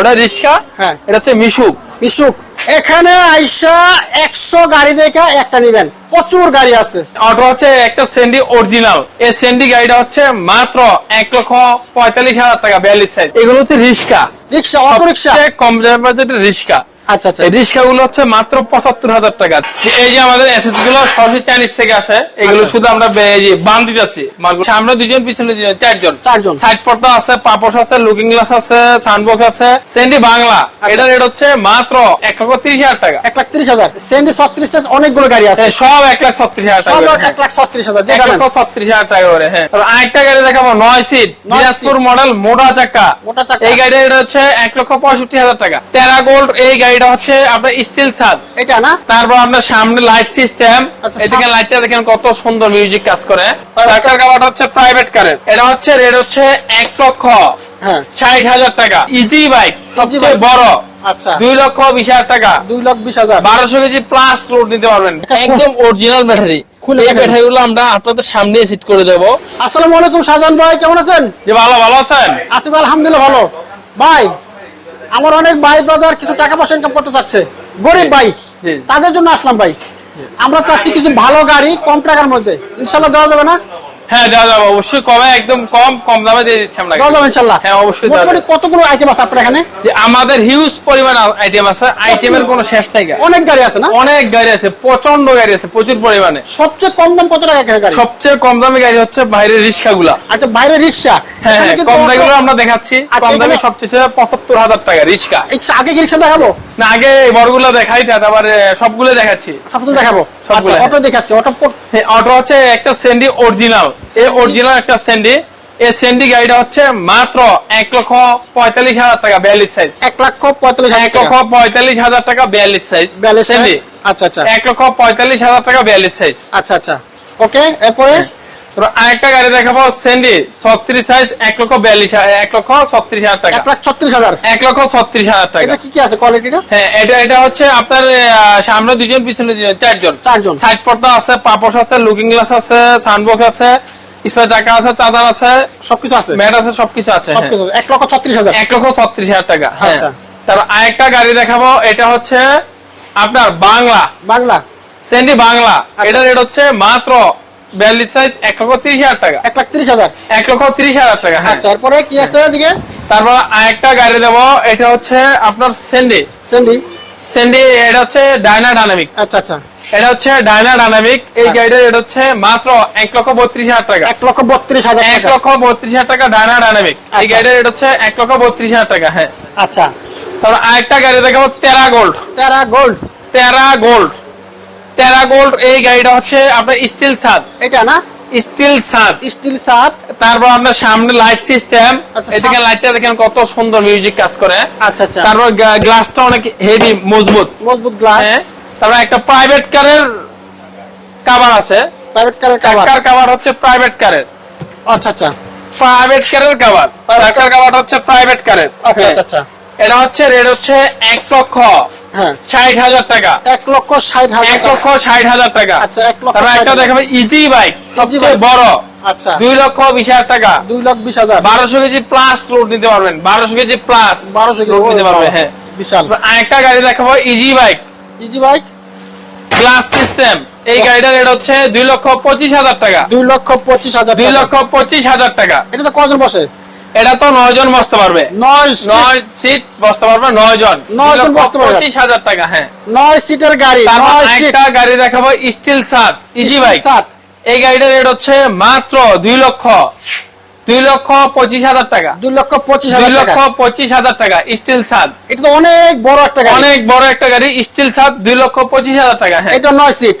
ওটা রিক্সা হ্যাঁ। এটা হচ্ছে মিশুক। মিশুক। এখানে আইসা একশো গাড়ি দেখে একটা নিবেন। প্রচুর গাড়ি আছে। অটো হচ্ছে একটা সেন্ডি অরিজিনাল এই সেন্ডি গাড়িটা হচ্ছে মাত্র এক লক্ষ পঁয়তাল্লিশ হাজার টাকা বিয়াল্লিশ সাইজ এগুলো হচ্ছে রিক্সা রিক্সা অটো রিক্সা। কম রিক্সা আচ্ছা আচ্ছা। এই রিক্সা গুলো হচ্ছে মাত্র পঁচাত্তর হাজার টাকা। এই যে আমাদের এসএসগুলো সরাসরি চাইনিজ থেকে আসে এগুলো। শুধু আমরা বে- এই যে বাম দিতেছি মালগুলো দুজন পিছনে দুজন চারজন। চারজন। সাইড পর্দা আছে পাপোশ আছে লুকিং গ্লাস আছে সানবক্স আছে সেন্ডি বাংলা। রেট হচ্ছে মাত্র এক লক্ষ তিরিশ হাজার টাকা। এক লাখ তিরিশ হাজার। সেন্ডি ছত্রিশ অনেকগুলো গাড়ি আছে। সব এক লাখ ছত্রিশ হাজার সব এক লাখ ছত্রিশ হাজার হ্যাঁ। এক যেটা লক্ষ ছত্রিশ হাজার টাকা করে হ্যাঁ। আরেকটা গাড়ি দেখাবো নয় সিট দিনাজপুর মডেল মোটা চাকা। মোটা চাকা। এই এটা হচ্ছে এক লক্ষ পঁয়ষট্টি হাজার টাকা। টেরা গোল্ড এই গাড়িটা হচ্ছে আপনার স্টিল ছাদ। এটা না? তারপর আপনার সামনে লাইট সিস্টেম আচ্ছা, এদিকে লাইটটা দেখেন কত সুন্দর মিউজিক কাজ করে। চাকার কাভারটা হচ্ছে প্রাইভেট কারের এটা হচ্ছে রেট হচ্ছে এক লক্ষ হ্যাঁ। ষাট হাজার টাকা। ইজি বাইক সবচেয়ে বড়। আচ্ছা। দুই লক্ষ বিশ হাজার টাকা। দুই লাখ বিশ হাজার। বারোশো কেজি প্লাস লোড নিতে পারবেন। একদম অরিজিনাল ব্যাটারি খুলে ব্যাটারিগুলো আমরা আপনাদের সামনে সিট করে দেবো। আসসালামু আলাইকুম শাহজাহান ভাই কেমন আছেন? যে ভালো ভালো আছেন? আসিফ আলহামদুলিল্লাহ ভালো। ভাই আমার অনেক ভাই ব্রাদার কিছু টাকা পয়সা ইনকাম করতে চাচ্ছে। গরিব ভাই। তাদের জন্য আসলাম ভাই। আমরা চাচ্ছি কিছু ভালো গাড়ি কম টাকার মধ্যে। ইনশাল্লাহ দেওয়া যাবে না? হ্যাঁ দেওয়া যাবে অবশ্যই কমে একদম কম কম দামে দিয়ে দিচ্ছি আমরা দেওয়া যাবে হ্যাঁ অবশ্যই মোটামুটি। কতগুলো আইটেম আছে আপনার এখানে? যে আমাদের হিউজ পরিমাণ আইটেম আছে আইটেমের কোনো শেষ নাই অনেক গাড়ি আছে না? অনেক গাড়ি আছে প্রচণ্ড গাড়ি আছে প্রচুর পরিমাণে। সবচেয়ে কম দাম কত টাকা গাড়ি? সবচেয়ে কম দামি গাড়ি হচ্ছে বাইরের রিক্সা গুলা আচ্ছা বাইরে রিক্সা। হ্যাঁ হ্যাঁ, কম দামিগুলো আমরা দেখাচ্ছি। আচ্ছা, কম দামি সবচেয়ে পঁচাত্তর হাজার টাকা রিক্সা। আগে রিক্সা দেখাবো? না আগে বড়গুলো দেখাই তারপরে সবগুলো দেখাচ্ছি। সবগুলো দেখাবো। আচ্ছা। অটো দেখাচ্ছি অটো হ্যাঁ, অটো হচ্ছে একটা সেন্ডি অরিজিনাল এই অরিজিনাল একটা সেন্ডি এই সেন্ডি গাড়িটা হচ্ছে মাত্র এক লক্ষ পঁয়তাল্লিশ হাজার টাকা বিয়াল্লিশ সাইজ এক লক্ষ পঁয়তাল্লিশ এক লক্ষ পঁয়তাল্লিশ হাজার টাকা বিয়াল্লিশ সাইজ বিয়াল্লিশ সেন্ডি আচ্ছা আচ্ছা। এক লক্ষ পঁয়তাল্লিশ হাজার টাকা বিয়াল্লিশ সাইজ আচ্ছা আচ্ছা। ওকে এরপরে? আরেকটা গাড়ি দেখাবো সেন্ডি ছত্রিশ সাইজ এক লক্ষ বিয়াল্লিশ এক লক্ষ ছত্রিশ হাজার টাকা। এক লাখ ছত্রিশ হাজার। এক লক্ষ ছত্রিশ হাজার টাকা। এটা কি কি আছে কোয়ালিটিটা হ্যাঁ এটা এটা হচ্ছে আপনার সামনে দুজন পিছনে দুজন চারজন। চারজন। সাইড পর্দা আছে পাপোশ আছে লুকিং গ্লাস আছে সানবক্স আছে স্পেয়ার চাকা আছে চাদার আছে সবকিছু আছে। ম্যাট আছে সবকিছু আছে হ্যাঁ। সবকিছু আছে। এক লক্ষ ছত্রিশ হাজার। এক লক্ষ ছত্রিশ হাজার টাকা হ্যাঁ। আচ্ছা। তারপর আরেকটা গাড়ি দেখাবো এটা হচ্ছে আপনার বাংলা। বাংলা। সেন্ডি বাংলা। আচ্ছা। এটা রেট হচ্ছে মাত্র বিয়াল্লিশ সাইজ এক লক্ষ তিরিশ হাজার টাকা। লাখ তিরিশ হাজার। এক লক্ষ তিরিশ হাজার টাকা হ্যাঁ। আচ্ছা এরপরে কি আছে এদিকে? তারপর আরেকটা গাড়ি দেবো এটা হচ্ছে আপনার সেন্ডি সেন্ডি সেন্ডি এটা হচ্ছে ডায়না ডাইনামিক আচ্ছা আচ্ছা। এটা হচ্ছে ডায়না ডাইনামিক এই। গাড়িটার রেট হচ্ছে মাত্র এক লক্ষ বত্রিশ হাজার টাকা। এক লক্ষ বত্রিশ হাজার এক লক্ষ বত্রিশ হাজার টাকা ডায়না ডাইনামিক এই আচ্ছা। গাড়িটার রেট হচ্ছে এক লক্ষ বত্রিশ হাজার টাকা হ্যাঁ। আচ্ছা। তারপর আরেকটা গাড়ি দেখাবো তেরা গোল্ড গোল্ড তেরা গোল্ড তেরা গোল্ড এই গাড়িটা হচ্ছে আপনার স্টিল ছাদ। এটা না? স্টিল ছাদ। স্টিল সাত তারপর আপনার সামনে লাইট সিস্টেম এদিকে লাইটটা দেখেন কত সুন্দর মিউজিক কাজ করে। আচ্ছা আচ্ছা। তারপর গ্লাসটা অনেক হেভি মজবুত। মজবুত গ্লাস হ্যাঁ? তারপর একটা প্রাইভেট কারের কাভার আছে। প্রাইভেট কারের কাভার কাভার হচ্ছে প্রাইভেট কারের আচ্ছা আচ্ছা। প্রাইভেট কারের কাভার চাকার কাভার হচ্ছে প্রাইভেট কারের আচ্ছা আচ্ছা আচ্ছা। এটা হচ্ছে রেট হচ্ছে এক লক্ষ। হ্যাঁ ষাট হাজার টাকা। এক লক্ষ ষাট হাজার এক লক্ষ ষাট হাজার টাকা। আচ্ছা এক লক্ষ একটা দেখাবে ইজি বাইক সবচেয়ে বড়। আচ্ছা। দুই লক্ষ বিশ হাজার টাকা। দুই লাখ বিশ হাজার। বারোশো কেজি প্লাস লোড নিতে পারবেন। বারোশো কেজি প্লাস বারোশো লোড নিতে পারবে হ্যাঁ। বিশাল। আরেকটা গাড়ি দেখাবো easy bike easy bike glass system এই গাড়িটার রেট হচ্ছে দুই লক্ষ পঁচিশ হাজার টাকা। দুই লক্ষ পঁচিশ হাজার দুই লক্ষ পঁচিশ হাজার টাকা। এটা তো কজন বসে? এটা তো নয় জন বসতে পারবে। নয় সিট বসতে পারবে নয় জন। নয় জন বসতে পারবে। পঁচিশ হাজার টাকা হ্যাঁ। নয় সিটের গাড়ি নয় সিট একটা গাড়ি দেখাবো স্টিল সাত ইজি বাইক সাত এই গাড়িটার রেট হচ্ছে মাত্র দুই লক্ষ দুই লক্ষ পঁচিশ হাজার টাকা। দুই লক্ষ পঁচিশ দুই লক্ষ পঁচিশ হাজার টাকা স্টিল সাত এটা তো অনেক বড় একটা অনেক বড় একটা গাড়ি স্টিল সাত দুই লক্ষ পঁচিশ হাজার টাকা হ্যাঁ। এটা নয় সিট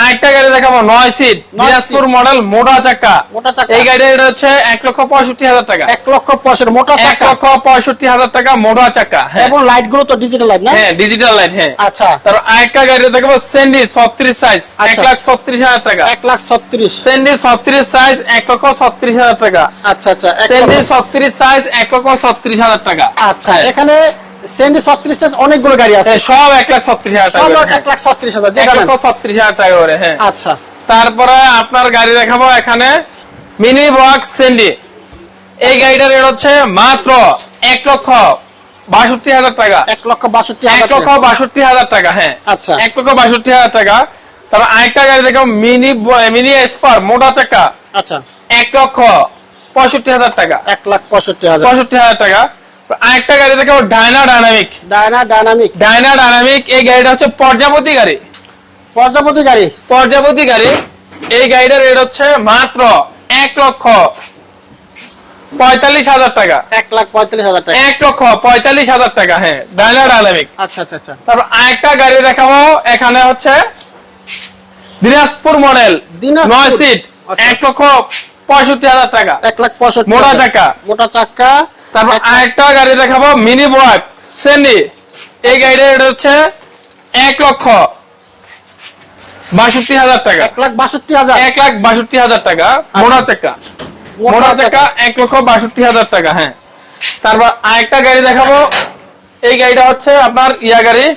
আরেকটা গাড়ি দেখাবো নয় সিট দিনাজপুর মডেল মোটা চাকা। মোটা চাকা। এই গাড়ির রেট হচ্ছে এক লক্ষ পঁয়ষট্টি হাজার টাকা। এক লক্ষ পঁয়ষট্টি মোটা এক লক্ষ পঁয়ষট্টি হাজার টাকা মোটা চাকা হ্যাঁ। এবং লাইটগুলো তো ডিজিটাল লাইট না? হ্যাঁ ডিজিটাল লাইট হ্যাঁ। আচ্ছা। তারপর আরেকটা গাড়ি দেখাবো সেন্ডি ছত্রিশ সাইজ এক আচ্ছা। লাখ ছত্রিশ হাজার টাকা। এক লাখ ছত্রিশ। সেন্ডি ছত্রিশ সাইজ এক লক্ষ ছত্রিশ হাজার টাকা। আচ্ছা আচ্ছা সেন্ডি ছত্রিশ সাইজ এক লক্ষ ছত্রিশ হাজার টাকা। আচ্ছা এখানে সেন্ডি ছত্রিশ অনেকগুলো গাড়ি আছে। হ্যাঁ, সব এক লাখ ছত্রিশ হাজার সব এক লাখ ছত্রিশ হাজার হ্যাঁ। এক লক্ষ ছত্রিশ হাজার টাকা করে হ্যাঁ। আচ্ছা। তারপরে আপনার গাড়ি দেখাবো এখানে মিনি বক্স সেন্ডি এই গাড়িটার রেট হচ্ছে মাত্র এক লক্ষ বাষট্টি হাজার টাকা। এক লক্ষ বাষট্টি এক লক্ষ বাষট্টি হাজার টাকা হ্যাঁ। আচ্ছা। এক লক্ষ বাষট্টি হাজার টাকা। তারপর আরেকটা গাড়ি দেখো মিনি মিনি এসপার মোটা চাকা। আচ্ছা। এক লক্ষ পঁয়ষট্টি হাজার টাকা। এক লাখ পঁয়ষট্টি হাজার। পঁয়ষট্টি হাজার টাকা। আরেকটা গাড়ি দেখো dyna dynamic dyna dynamic dyna dynamic এই গাড়িটা হচ্ছে পর্যাপতি গাড়ি। পর্যাপতি গাড়ি। পর্যাপতি গাড়ি এই গাড়িটার রেট হচ্ছে মাত্র এক লক্ষ পঁয়তাল্লিশ হাজার টাকা। এক লাখ পঁয়তাল্লিশ হাজার টাকা। এক লক্ষ পঁয়তাল্লিশ হাজার টাকা হ্যাঁ ডায়না ডায়নামিক আচ্ছা আচ্ছা আচ্ছা। তারপর আরেকটা গাড়ি দেখাবো এখানে হচ্ছে দিনাজপুর মডেল। নয় সিট আচ্ছা। এক লক্ষ পঁয়ষট্টি হাজার টাকা। এক লাখ পঁয়ষট্টি মোটা চাকা। মোটা চাকা তারপর এক- আরেকটা গাড়ি দেখাবো মিনি ব্রাক সেন্ডি এই গাড়ির রেট হচ্ছে এক লক্ষ বাষট্টি হাজার টাকা। এক লাখ বাষট্টি হাজার। এক লাখ বাষট্টি হাজার টাকা। মোটা চাকা। মোটা চাকা। এক লক্ষ বাষট্টি হাজার টাকা হ্যাঁ। তারপর আরেকটা গাড়ি দেখাবো। এই গাড়িটা হচ্ছে আপনার ইয়া গাড়ি।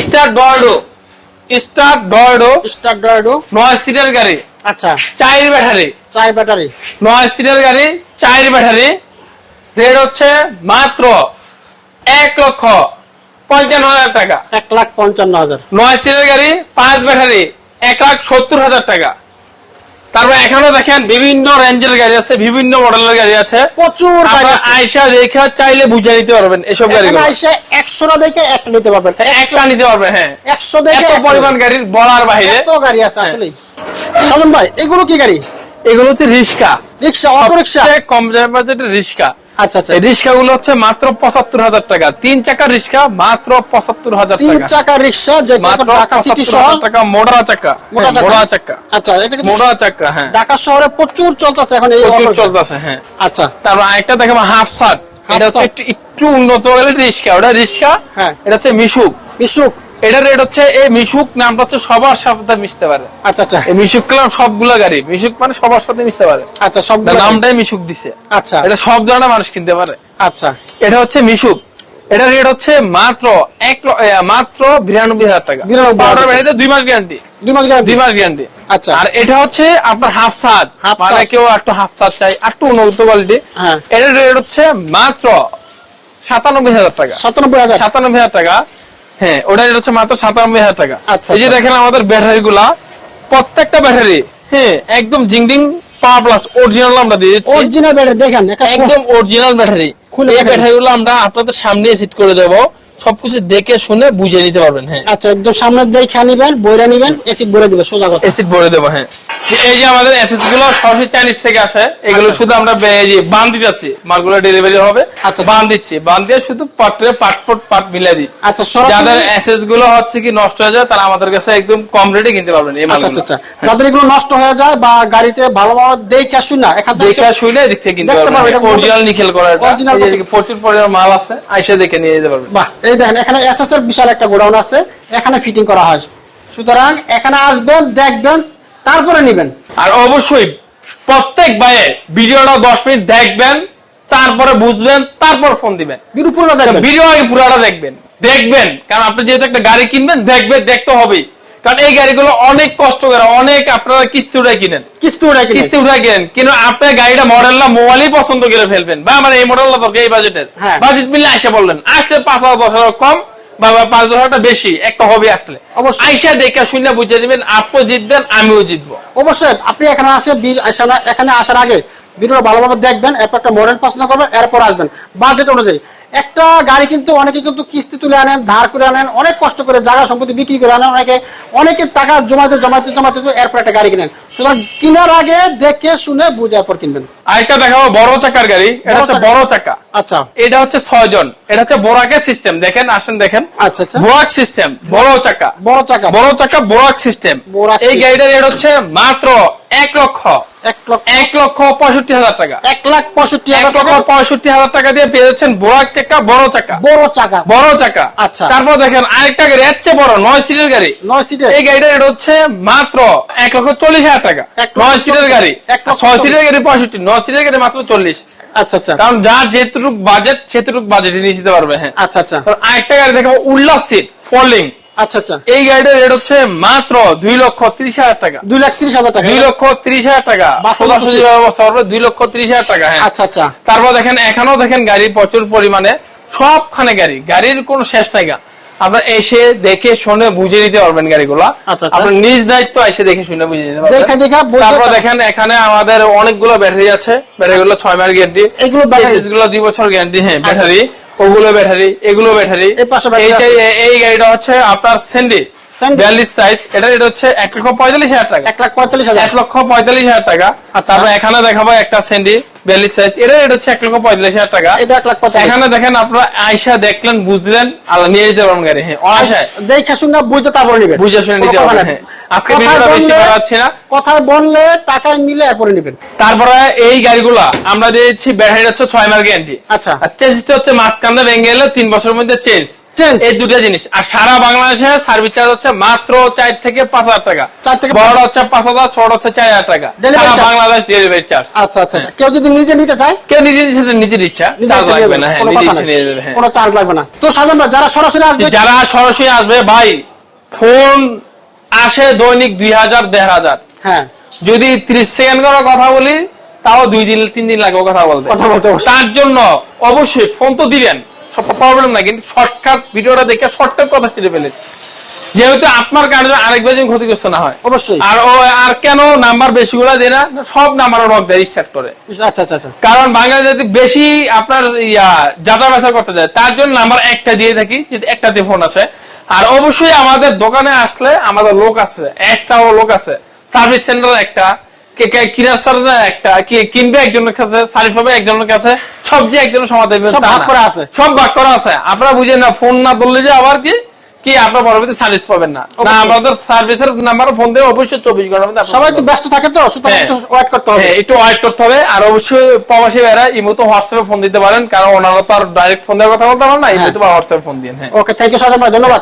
স্টার ডর্ডো স্টার ডর্ডো স্টার ড্রয়েডো নয় সিটের গাড়ি। আচ্ছা। চার ব্যাটারি। চার ব্যাটারি। নয় সিটের গাড়ি চার ব্যাটারি। রেট হচ্ছে মাত্র এক লক্ষ পঞ্চান্ন হাজার টাকা। এক লাখ পঞ্চান্ন হাজার। নয় সিটের গাড়ি পাঁচ ব্যাটারি এক লাখ সত্তর হাজার টাকা। তারপর এখানেও দেখেন বিভিন্ন রেঞ্জের গাড়ি আছে বিভিন্ন মডেলের গাড়ি আছে। প্রচুর গাড়ি আয়সা দেখে চাইলে বুঝে নিতে পারবেন এসব গাড়িগুলো। এসে একশোটা দেখে একটা নিতে পারবেন। একটা নিতে পারবে হ্যাঁ। একশো দেখে পরিমাণ গাড়ির বলার বাহিরে এত গাড়ি আছে আসলেই। সাজন ভাই এগুলো কি গাড়ি? এগুলো হচ্ছে রিক্সা। রিক্সা অটো রিক্সা কম বাজেটের রিক্সা। আচ্ছা আচ্ছা। রিক্সা গুলো হচ্ছে মাত্র পঁচাত্তর হাজার টাকা। তিন চাকার রিক্সা মাত্র পঁচাত্তর হাজার তিন চাকার রিক্সা ঢাকা সিটি শহর টাকা মোড়া চাকা। হ্যাঁ, চাকা। মোড়া চাকা। আচ্ছা মোড়া চাকা হ্যাঁ। ঢাকা শহরে প্রচুর চলতেছে এখন এই প্রচুর চলতেছে হ্যাঁ। আচ্ছা। তারপর আরেকটা দেখাবো হাফ শার্ট এটা হচ্ছে একটু একটু উন্নত রিক্সা। ওটা রিক্সা হ্যাঁ। এটা হচ্ছে মিশুক। মিশুক। এটার রেট হচ্ছে এই মিশুক নামটা হচ্ছে সবার সাথে মিশতে পারে। আচ্ছা আচ্ছা। এই মিশুক কালাম সবগুলা গাড়ি মিশুক মানে সবার সাথে মিশতে পারে। আচ্ছা সব নামটাই মিশুক দিছে। আচ্ছা। এটা সব ধরনের মানুষ কিনতে পারে। আচ্ছা। এটা হচ্ছে মিশুক। এটা রেট হচ্ছে মাত্র এক মাত্র বিরানব্বই হাজার টাকা। 92,000 টাকা। পাউডার ব্যাটারিতে দুই মাস গ্যারান্টি দুই মাস গ্যারান্টি দুই মাস গ্যারান্টি আচ্ছা। আর এটা হচ্ছে আপনার হাফ সাদ Half মানে কেউ একটু হাফ সাদ চাই একটু উন্নত কোয়ালিটি। এটার রেট হচ্ছে মাত্র সাতানব্বই হাজার টাকা। সাতানব্বই হাজার। সাতানব্বই হাজার টাকা। হ্যাঁ ওটা হচ্ছে মাত্র সাতানব্বই হাজার টাকা আচ্ছা, এই যে আচ্ছা। দেখেন আমাদের ব্যাটারি গুলা প্রত্যেকটা ব্যাটারি হ্যাঁ একদম জিংডিং পাওয়ার প্লাস অরিজিনাল আমরা দিয়ে দিচ্ছি অরিজিনাল ব্যাটারি দেখেন একদম অরিজিনাল ব্যাটারি এই দেখেন। ব্যাটারি গুলো আমরা আপনাদের সামনে সিট করে দেব সবকিছু দেখে শুনে বুঝে নিতে পারবেন হ্যাঁ। আচ্ছা একদম সামনে দিয়ে নিবেন বইরা নিবেন এসিড ভরে দিবে সোজা কথা। এসিড ভরে দেবো হ্যাঁ। এই যে আমাদের এসএসগুলো সরাসরি চাইনিজ থেকে আসে এগুলো আচ্ছা। শুধু আমরা বান দিতেছি মালগুলো ডেলিভারি হবে। আচ্ছা। বান দিচ্ছি বান দিয়ে শুধু পাটে পাটফোট পাট মিলাই দিই। আচ্ছা সরাসরি যাদের এসএসগুলো হচ্ছে কি নষ্ট হয়ে যায় তারা আমাদের কাছে একদম কম রেটে কিনতে পারবেন এই আচ্ছা মালগুলো। আচ্ছা আচ্ছা। যাদের এগুলো নষ্ট হয়ে যায় বা গাড়িতে ভালোভাবে দেখে শুন না এখান থেকে দেখে শুনে এদিক থেকে কিনতে দেখতে পারবেন। এটা অরিজিনাল নিকেল করা এটা। যে প্রচুর পরিমাণ মাল আছে আইসা দেখে নিয়ে যেতে পারবেন। বাহ এই দেখেন এখানে এসএস এর বিশাল একটা গোডাউন আছে এখানে ফিটিং করা হয়। সুতরাং এখানে আসবেন দেখবেন তারপরে নেবেন। আর অবশ্যই প্রত্যেক বাইরে ভিডিওটা দশ মিনিট দেখবেন তারপরে বুঝবেন তারপর ফোন দিবেন। দেখবেন। ভিডিও আগে পুরোটা দেখবেন। দেখবেন কারণ আপনি যেহেতু একটা গাড়ি কিনবেন দেখবেন দেখতে হবেই। কারণ এই গাড়িগুলো অনেক কষ্ট করে অনেক আপনারা কিস্তি উঠায় কিনেন। কিস্তি উঠে কিনে কিস্তি উঠায় কিনেন। কিন্তু আপনার গাড়িটা মডেলটা মোবাইলই পছন্দ করে ফেলবেন। বা আমার এই মডেলটা দরকার এই বাজেটের। বাজেট মিলে আইসা বললেন আসলে পাঁচ হাজার দশ হাজার কম বা বা পাঁচ হাজারটা বেশি একটা হবে আসলে। আইসা দেখে শুনে বুঝে দিবেন আপনিও জিতবেন আমিও জিতবো। অবশ্যই আপনি এখানে আসে বিল- আসা- এখানে আসার আগে ভিডিওটা ভালোভাবে দেখবেন এরপর একটা মডেল পছন্দ করবেন এরপর আসবেন। বাজেট অনুযায়ী একটা গাড়ি কিন্তু অনেকে কিন্তু কিস্তি তুলে আনেন ধার করে আনেন অনেক কষ্ট করে জায়গা সম্পত্তি বিক্রি করে আনেন অনেকে অনেকে টাকা জমাতে জমাতে জমাতে এরপর একটা গাড়ি কিনেন। সুতরাং কেনার আগে দেখে শুনে বুঝে এরপর কিনবেন। আরেকটা দেখাবো বড় চাকার গাড়ি। এটা হচ্ছে। বড় চাকা। আচ্ছা। এটা হচ্ছে ছয় জন এটা হচ্ছে বোরাকের সিস্টেম দেখেন আসেন দেখেন। আচ্ছা আচ্ছা। বোরাক সিস্টেম বড় চাকা। বড় চাকা। বড় চাকা বোরাক সিস্টেম এই। গাড়িটার রেট হচ্ছে মাত্র এক লক্ষ। এক লক্ষ। এক লক্ষ পঁয়ষট্টি হাজার টাকা। এক লাখ পঁয়ষট্টি হাজার টাকা। পঁয়ষট্টি হাজার টাকা দিয়ে পেয়ে যাচ্ছেন বোরাক চাকা বড় চাকা। বড় চাকা। বড় চাকা। আচ্ছা। তারপর দেখেন আরেকটা গাড়ি এর চেয়ে বড় নয় সিটের গাড়ি। নয় সিটের। এই গাড়িটা রেট হচ্ছে মাত্র এক লক্ষ চল্লিশ হাজার টাকা। নয় সিটের গাড়ি। ছয় সিটের গাড়ি পঁয়ষট্টি নয় সিটের গাড়ি মাত্র চল্লিশ। আচ্ছা আচ্ছা। কারণ যার যেটুক বাজেট সেটুক বাজেটে নিয়ে যেতে পারবে হ্যাঁ। আচ্ছা আচ্ছা। আরেকটা গাড়ি দেখো উল্লাস সিট ফলিং আচ্ছা আচ্ছা। এই গাড়িটার রেট হচ্ছে মাত্র দুই লক্ষ ত্রিশ হাজার টাকা। দুই লাখ তিরিশ হাজার টাকা দুই লক্ষ ত্রিশ হাজার টাকা। সোজাসুজি ব্যবস্থা করবে দুই লক্ষ ত্রিশ হাজার টাকা হ্যাঁ। আচ্ছা আচ্ছা। তারপর দেখেন এখানেও দেখেন গাড়ি প্রচুর পরিমাণে সবখানে গাড়ি। গাড়ির কোনো শেষ গা। আপনার এসে দেখে শুনে বুঝে নিতে পারবেন গাড়িগুলা। আচ্ছা, আচ্ছা। আপনার নিজ দায়িত্ব এসে দেখে শুনে বুঝে নিতে পারবেন। তারপর দেখেন এখানে আমাদের অনেকগুলো ব্যাটারি আছে। ব্যাটারি গুলো ছয় মাস গ্যারান্টি এগুলো? গুলো দুই বছর গ্যারান্টি হ্যাঁ ব্যাটারি ওগুলো ব্যাটারি এগুলো ব্যাটারি? এই গাড়িটা হচ্ছে আপনার সেন্ডি? বিয়াল্লিশ সাইজ এটা এটা হচ্ছে এক লক্ষ পঁয়তাল্লিশ হাজার টাকা। এক লাখ পঁয়তাল্লিশ হাজার। এক লক্ষ পঁয়তাল্লিশ হাজার টাকা। আচ্ছা। তারপর এখানে দেখাবো একটা সেন্ডি বিয়াল্লিশ সাইজ এটা এটা হচ্ছে এক লক্ষ পঁয়তাল্লিশ হাজার টাকা। এটা এক লাখ এখানে দেখেন আপনারা আয়সা দেখলেন বুঝলেন আর নিয়ে যেতে পারবেন গাড়ি। হ্যাঁ দেখে শুনে বুঝে তারপরে নিবেন। বুঝে শুনে নিতে পারবেন, হ্যাঁ। আজকে ভিডিওটা বেশি বাড়াচ্ছি না। কথায় বললে টাকায় মিলে এরপরে নিবেন। তারপরে এই গাড়িগুলা আমরা দিয়েছি ব্যাটারি হচ্ছে ছয় মাস গ্যারান্টি আচ্ছা। চেঞ্জটা হচ্ছে মাঝখানে ভেঙে গেলে তিন বছরের মধ্যে চেঞ্জ Change। এই দুটো জিনিস। আর সারা বাংলাদেশে সার্ভিস চার্জ হচ্ছে মাত্র চার থেকে পাঁচ হাজার টাকা। চার থেকে বড় হচ্ছে পাঁচ হাজার ছোট হচ্ছে চার হাজার টাকা। সারা বাংলাদেশ ডেলিভারি চার্জ আচ্ছা আচ্ছা। কেউ যদি নিজে নিতে চায়? কেউ নিজে নিজে নিজের ইচ্ছা। চার্জ লাগবে না হ্যাঁ কোনো নিজে কথা ইচ্ছে নাই। নিয়ে যাবে হ্যাঁ। কোনো চার্জ লাগবে না। তো সাজান যারা সরাসরি আসবে যারা সরাসরি আসবে ভাই ফোন আসে দৈনিক দুই হাজার দেড় হাজার। হ্যাঁ। যদি ত্রিশ সেকেন্ড করে কথা বলি তাও দুই দিন তিন দিন লাগবে কথা বলতে। তার জন্য অবশ্যই ফোন তো দিবেন। সব প্রবলেম নাই কিন্তু শর্টকাট ভিডিওটা দেখে শর্টকাট কথা সেরে ফেলে। যেহেতু আপনার কারণে আরেকবার যেন ক্ষতিগ্রস্ত না হয়। অবশ্যই। আর ও আর কেন নাম্বার বেশিগুলো দেয় না? সব নাম্বার রক দেয় স্টার্ট করে। আচ্ছা আচ্ছা আচ্ছা। কারণ বাংলাদেশ যদি বেশি আপনার ইয়া যাচা বাছা করতে যায় তার জন্য নাম্বার একটা দিয়ে থাকি যদি একটাতে ফোন আসে। আর অবশ্যই আমাদের দোকানে আসলে আমাদের লোক আছে এক্সট্রা লোক আছে। সার্ভিস সেন্টার একটা। কিনার একটা কিনবে একজনের কাছে সার্ভিস হবে একজনের কাছে সবজি একজনের সমাধান দেবে সব ভাগ করা আছে। সব ভাগ করা আছে। আপনারা বুঝেন না ফোন না ধরলে যে আবার কি কি আপনার পরবর্তী সার্ভিস পাবেন না। আমাদের সার্ভিসের নাম্বার ফোন দেবে অবশ্যই চব্বিশ ঘণ্টার মধ্যে সবাই তো ব্যস্ত থাকে তো সুতরাং হ্যাঁ। একটু ওয়েট করতে হবে। হ্যাঁ একটু ওয়েট করতে হবে। আর অবশ্যই প্রবাসী ভাইরা হোয়াটসঅ্যাপে ফোন দিতে পারেন কারণ ওনারা তো আর ডাইরেক্ট ফোন দেওয়ার কথা বলতে পারেন না ইমো তো বা হোয়াটসঅ্যাপে ফোন দিন হ্যাঁ। ওকে থ্যাংক ইউ সাজান ভাই ধন্যবাদ।